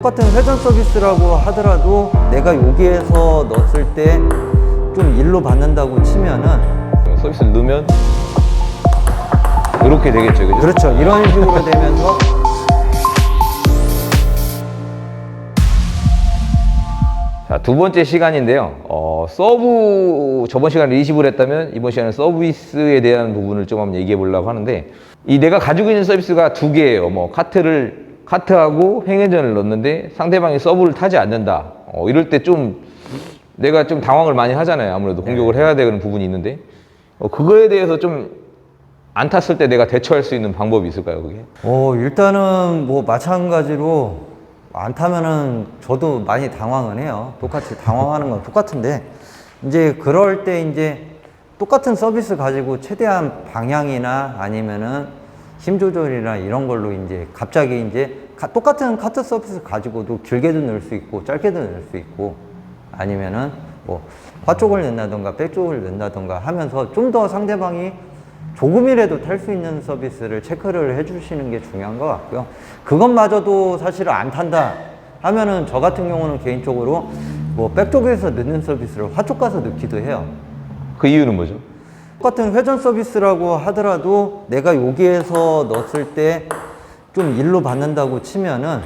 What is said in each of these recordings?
똑같은 회전 서비스라고 하더라도 내가 여기에서 넣었을 때 좀 일로 받는다고 치면은 서비스를 넣으면 이렇게 되겠죠, 그죠? 그렇죠. 이런 식으로 되면서 자, 두 번째 시간인데요. 어, 서브, 저번 시간에 리시브를 했다면 이번 시간은 서비스에 대한 부분을 좀 한번 얘기해 보려고 하는데 이 내가 가지고 있는 서비스가 두 개예요. 뭐, 카트를, 카트하고 행회전을 넣는데 상대방이 서브를 타지 않는다. 어, 이럴 때 좀 내가 좀 당황을 많이 하잖아요. 아무래도 공격을 해야 되는 부분이 있는데 어, 그거에 대해서 좀 안 탔을 때 내가 대처할 수 있는 방법이 있을까요, 그게? 어 일단은 뭐 마찬가지로 안 타면은 저도 많이 당황은 해요. 똑같이 당황하는 건 똑같은데 이제 그럴 때 이제 똑같은 서비스 가지고 최대한 방향이나 아니면은 힘 조절이나 이런 걸로 이제 갑자기 이제 가- 똑같은 카트 서비스 가지고도 길게도 넣을 수 있고 짧게도 넣을 수 있고 아니면은 뭐 화쪽을 넣는다던가 백쪽을 넣는다던가 하면서 좀 더 상대방이 조금이라도 탈 수 있는 서비스를 체크를 해주시는 게 중요한 것 같고요. 그것마저도 사실은 안 탄다 하면은 저 같은 경우는 개인적으로 뭐 백쪽에서 넣는 서비스를 화쪽 가서 넣기도 해요. 그 이유는 뭐죠? 똑같은 회전 서비스라고 하더라도 내가 여기에서 넣었을 때 좀 일로 받는다고 치면은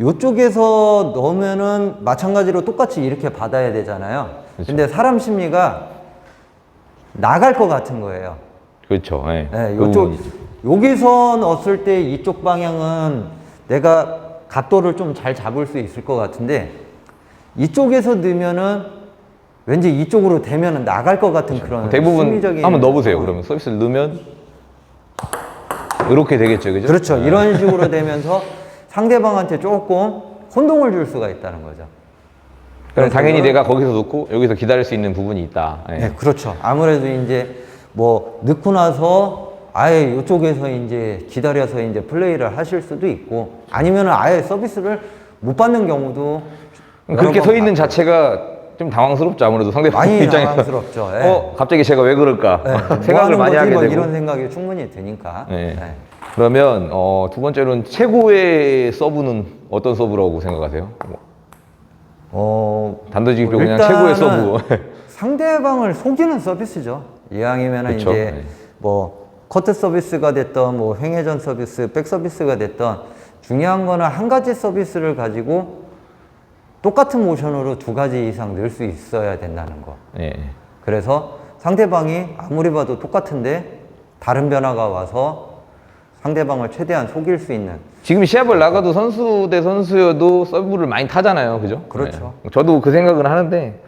이쪽에서 넣으면은 마찬가지로 똑같이 이렇게 받아야 되잖아요. 근데 사람 심리가 나갈 것 같은 거예요. 그렇죠. 예. 네, 그 요쪽 부분이죠. 여기서 넣었을 때 이쪽 방향은 내가 각도를 좀 잘 잡을 수 있을 것 같은데 이쪽에서 넣으면은 왠지 이쪽으로 되면은 나갈 것 같은 그런 대부분 심리적인 한번 넣어보세요. 그러면 서비스를 넣으면 이렇게 되겠죠, 그죠? 그렇죠. 이런 식으로 되면서 상대방한테 조금 혼동을 줄 수가 있다는 거죠. 그럼 당연히 내가 거기서 놓고 여기서 기다릴 수 있는 부분이 있다. 예. 네, 그렇죠. 아무래도 이제 뭐 넣고 나서 아예 이쪽에서 이제 기다려서 이제 플레이를 하실 수도 있고 아니면 아예 서비스를 못 받는 경우도 그렇게 여러 서번 있는. 자체가 좀 당황스럽죠. 아무래도 상대방 많이 입장에서. 당황스럽죠. 예. 어, 갑자기 제가 왜 그럴까? 네, 뭐 생각을 하는 많이 거지? 하게 뭐 되고. 이런 생각이 충분히 드니까. 네. 네. 그러면 어, 두 번째로는 최고의 서브는 어떤 서브라고 생각하세요? 뭐, 어, 단도직입적으로 그냥 일단은 최고의 서브. 상대방을 속이는 서비스죠. 이왕이면 그쵸. 이제 네. 뭐 커트 서비스가 됐던 뭐 횡회전 서비스, 백 서비스가 됐던 중요한 거는 한 가지 서비스를 가지고 똑같은 모션으로 두 가지 이상 넣을 수 있어야 된다는 거. 예. 그래서 상대방이 아무리 봐도 똑같은데 다른 변화가 와서 상대방을 최대한 속일 수 있는 지금 시합을 나가도 선수 대 선수여도 서브를 많이 타잖아요. 그죠? 그렇죠. 네. 저도 그 생각은 하는데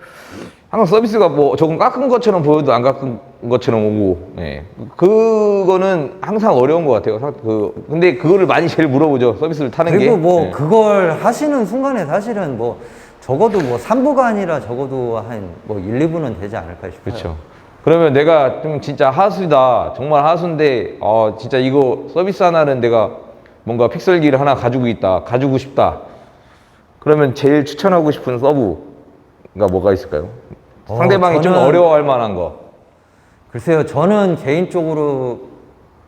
항상 서비스가 뭐 조금 깎은 것처럼 보여도 안 깎은 것처럼 오고 예. 그거는 항상 어려운 것 같아요. 사- 그 근데 그거를 많이 제일 물어보죠. 서비스를 타는 게. 그리고 뭐 예. 그걸 하시는 순간에 사실은 뭐 적어도 뭐 3부가 아니라 적어도 한 뭐 1, 2부는 되지 않을까 싶어요. 그렇죠. 그러면 내가 좀 진짜 하수다. 정말 하수인데 어 진짜 이거 서비스 하나는 내가 뭔가 픽셀기를 하나 가지고 있다. 가지고 싶다. 그러면 제일 추천하고 싶은 서브가 뭐가 있을까요? 어, 상대방이 좀 저는- 어려워할 만한 거. 글쎄요, 저는 개인적으로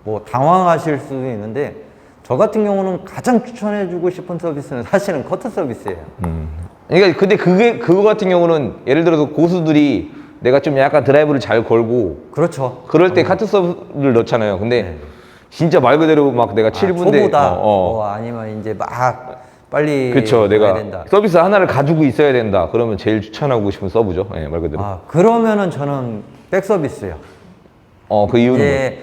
뭐 당황하실 수도 있는데 저 같은 경우는 가장 추천해주고 싶은 서비스는 사실은 커트 서비스예요. 그러니까 근데 그게 그거 같은 경우는 예를 들어서 고수들이 내가 좀 약간 드라이브를 잘 걸고 그렇죠. 그럴 때 카트 서브를 넣잖아요. 근데 네. 진짜 말 그대로 막 내가 아, 7분 대 초보다 어, 어. 뭐 아니면 이제 막 빨리. 가야 내가 된다. 서비스 하나를 가지고 있어야 된다. 그러면 제일 추천하고 싶은 서브죠. 예, 말 그대로. 아 그러면은 저는 백 서비스요. 어, 그 이유는? 이제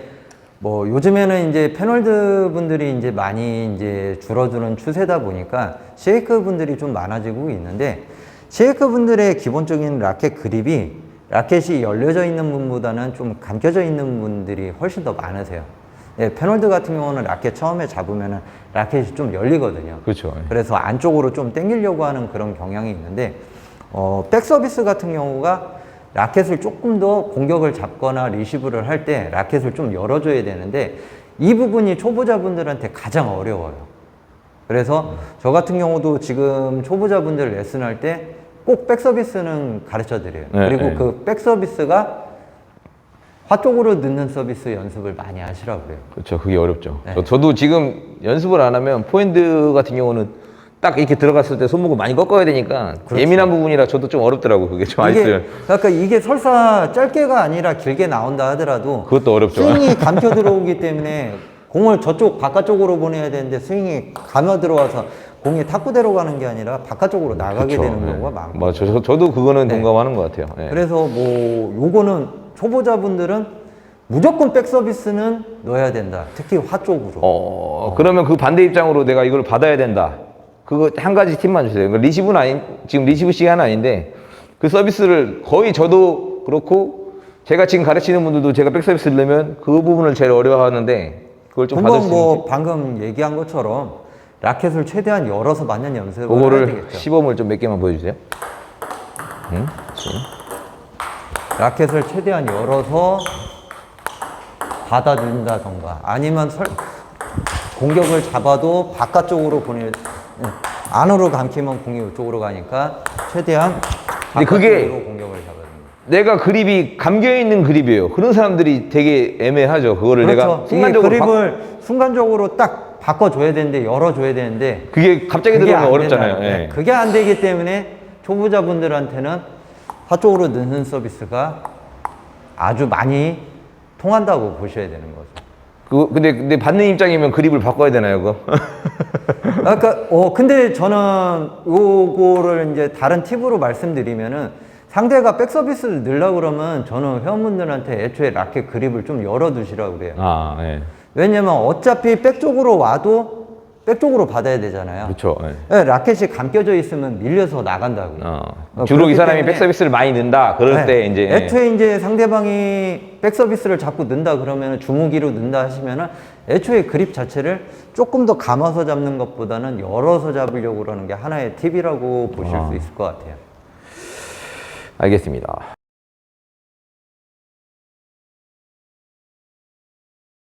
뭐 요즘에는 이제 패널드 분들이 이제 많이 이제 줄어드는 추세다 보니까 쉐이크 분들이 좀 많아지고 있는데 쉐이크 분들의 기본적인 라켓 그립이 라켓이 열려져 있는 분보다는 좀 감겨져 있는 분들이 훨씬 더 많으세요. 예, 패널드 같은 경우는 라켓 처음에 잡으면은 라켓이 좀 열리거든요. 그렇죠. 예. 그래서 안쪽으로 좀 당기려고 하는 그런 경향이 있는데 어, 백 서비스 같은 경우가 라켓을 조금 더 공격을 잡거나 리시브를 할 때 라켓을 좀 열어줘야 되는데 이 부분이 초보자분들한테 가장 어려워요. 그래서 저 같은 경우도 지금 초보자분들 레슨할 때 꼭 백 서비스는 가르쳐 드려요. 네, 그리고 네. 그 백 서비스가 화 쪽으로 넣는 서비스 연습을 많이 하시라고 그래요. 그렇죠. 그게 어렵죠. 네. 저, 저도 지금 연습을 안 하면 포핸드 같은 경우는 딱 이렇게 들어갔을 때 손목을 많이 꺾어야 되니까 예민한 부분이라 저도 좀 어렵더라고 그게 좀 이게 아이스를 그러니까 이게 설사 짧게가 아니라 길게 나온다 하더라도 그것도 어렵죠. 스윙이 감겨 들어오기 때문에 공을 저쪽 바깥쪽으로 보내야 되는데 스윙이 감아 들어와서 공이 탁구대로 가는 게 아니라 바깥쪽으로 나가게 그쵸. 되는 네. 경우가 많고 맞아 저, 저도 그거는 네. 동감하는 것 같아요 네. 그래서 뭐 요거는 초보자분들은 무조건 백 서비스는 넣어야 된다. 특히 화 쪽으로. 어, 그러면 그 반대 입장으로 내가 이걸 받아야 된다. 그거 한 가지 팁만 주세요. 그 리시브는 아닌, 지금 리시브 시간은 아닌데, 그 서비스를 거의 저도 그렇고, 제가 지금 가르치는 분들도 제가 백 서비스를 넣으면 그 부분을 제일 어려워하는데, 그걸 좀 받을 수뭐 있는지. 방금 얘기한 것처럼 라켓을 최대한 열어서 맞는 연습을 해야 그거를 되겠죠. 시범을 좀 몇 개만 보여주세요. 응? 지금. 라켓을 최대한 열어서 받아준다던가 아니면 설, 공격을 잡아도 바깥쪽으로 보내 예, 안으로 감기면 공이 이쪽으로 가니까 최대한 근데 그게- 바깥쪽으로 공격을 잡아야 됩니다. 내가 그립이 감겨 있는 그립이에요. 그런 사람들이 되게 애매하죠. 그거를 내가 그렇죠. 이 순간적으로. 바- 그립을 순간적으로 딱 바꿔줘야 되는데 열어줘야 되는데 그게 갑자기 그게 들어오면 안 어렵잖아요. 된다는 예. 거예요. 그게 안 되기 때문에 초보자분들한테는 화쪽으로 넣는 서비스가 아주 많이 통한다고 보셔야 되는 거죠. 그, 근데, 근데 받는 입장이면 그립을 바꿔야 되나요, 그거? 아까 어 근데 저는 요거를 이제 다른 팁으로 말씀드리면은 상대가 백 서비스를 넣으려고 그러면 저는 회원분들한테 애초에 라켓 그립을 좀 열어 두시라고 그래요. 아, 예. 왜냐면 어차피 백 쪽으로 와도 백 쪽으로 받아야 되잖아요. 그렇죠. 예. 예, 라켓이 감겨져 있으면 밀려서 나간다고요. 어. 어, 주로 이 사람이 백서비스를 많이 넣는다. 그럴 네. 때 이제 예. 애초에 이제 상대방이 백 서비스를 자꾸 넣는다 그러면 주무기로 넣는다 하시면은 애초에 그립 자체를 조금 더 감아서 잡는 것보다는 열어서 잡으려고 그러는 게 하나의 팁이라고 보실 아. 수 있을 것 같아요. 알겠습니다.